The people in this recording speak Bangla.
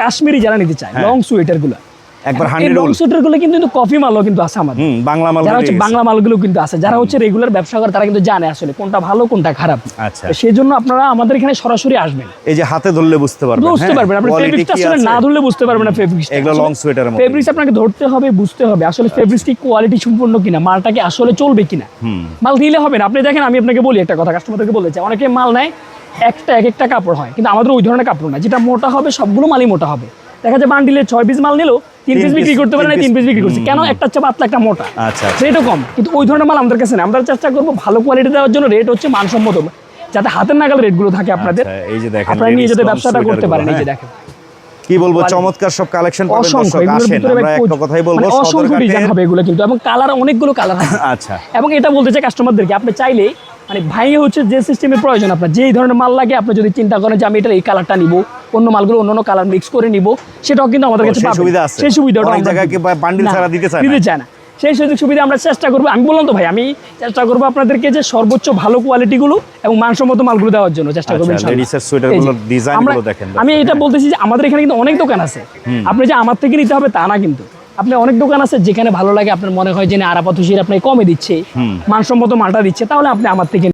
কাশ্মীরি যারা নিতে চায়। লং সোয়েটারগুলো একবার হান্ড্রেড লং সোয়েটারগুলো কিন্তু কিন্তু কফি মালও কিন্তু আছে আমাদের। বাংলা মাল যারা হচ্ছে বাংলা মালগুলো কিন্তু আছে। যারা হচ্ছে রেগুলার ব্যবসা করে তারা কিন্তু জানে আসলে কোনটা ভালো কোনটা খারাপ। আচ্ছা। সেই জন্য আপনারা আমাদের এখানে সরাসরি আসবেন। এই যে হাতে ধরলে বুঝতে পারবেন বুঝতে? পারবেন। আপনি ফেব্রিক্সটা আসলে না ধরলে বুঝতে পারবেন না ফেব্রিক্সটা এগুলো লং সোয়েটারের মতো ফেব্রিক্স আপনাকে ধরতে হবে বুঝতে হবে আসলে কোয়ালিটি সম্পূর্ণ কিনা মালটাকে আসলে চলবে কিনা। মাল দিলে হবে না। আপনি দেখেন আমি আপনাকে বলি একটা কথা কাস্টমারদেরকে বলতে চাই অনেকে মাল নেয় একটা এক একটা কাপড় হয়। কিন্তু আমাদের ওই ধরনের কাপড় না। যেটা মোটা হবে সবগুলো মালই মোটা হবে। দেখা যায় বান্ডিলে ছয় পিস মাল নিলো তিন পিস বিক্রি করতে পারে না তিন পিস বিক্রি করছে। কেন? একটা হচ্ছে পাতলা একটা মোটা। আচ্ছা আচ্ছা। সেটা কম। কিন্তু ওই ধরনের মাল আমাদের কাছে না আমরা চেষ্টা করব ভালো কোয়ালিটি দেওয়ার জন্য। রেট হচ্ছে মানসম্মত। যাতে হাতের নাগাল রেটগুলো থাকে আপনাদের। আচ্ছা, এই যে দেখেন আপনারা নিয়ে যাতে ব্যবসাটা করতে পারেন। এই যে হ্যাঁ। দেখেন। কি বলব চমৎকার সব কালেকশন পাবেন অসংখ্য। দর্শক আসেন। আমরা একটা কথাই বলব মানে অসংখ্য ডিজাইন হবে এগুলো কিন্তু। এবং কালার অনেকগুলো কালার আছে। আচ্ছা। এবং এটা বলতে চাই কাস্টমারদেরকে আপনি চাইলে মানে ভাই হচ্ছে যে সিস্টেমের প্রয়োজন আপনার যেই ধরনের মাল লাগে আপনি যদি চিন্তা করেন যে আমি এটা এই কালারটা নিব অন্য মালগুলো অন্য অন্য কালার মিক্স করে নিব সেটাও কিন্তু আমাদের কাছে সেই সুবিধা আছে? সেই সুবিধাটা অনেক জায়গায় ছাড়া দিতে চায় না? দিতে চায় না। সেই সুযোগ সুবিধা আমরা চেষ্টা করব। আমি বললাম তো ভাই আমি চেষ্টা করব আপনাদেরকে যে সর্বোচ্চ ভালো কোয়ালিটিগুলো এবং মানসম্মত মালগুলো দেওয়ার জন্য চেষ্টা করব আচ্ছা, আমি এটা। বলতেছি যে আমাদের এখানে কিন্তু অনেক দোকান আছে। আপনি যে আমার থেকে নিতে হবে তা না কিন্তু। আপনি অনেক দোকান আছে যেখানে ভালো লাগে আপনার মনে হয় যে না আরাপাত হুশির আপনাকে কমে দিচ্ছে মানসম্মত মালটা দিচ্ছে তাহলে আপনি আমার থেকে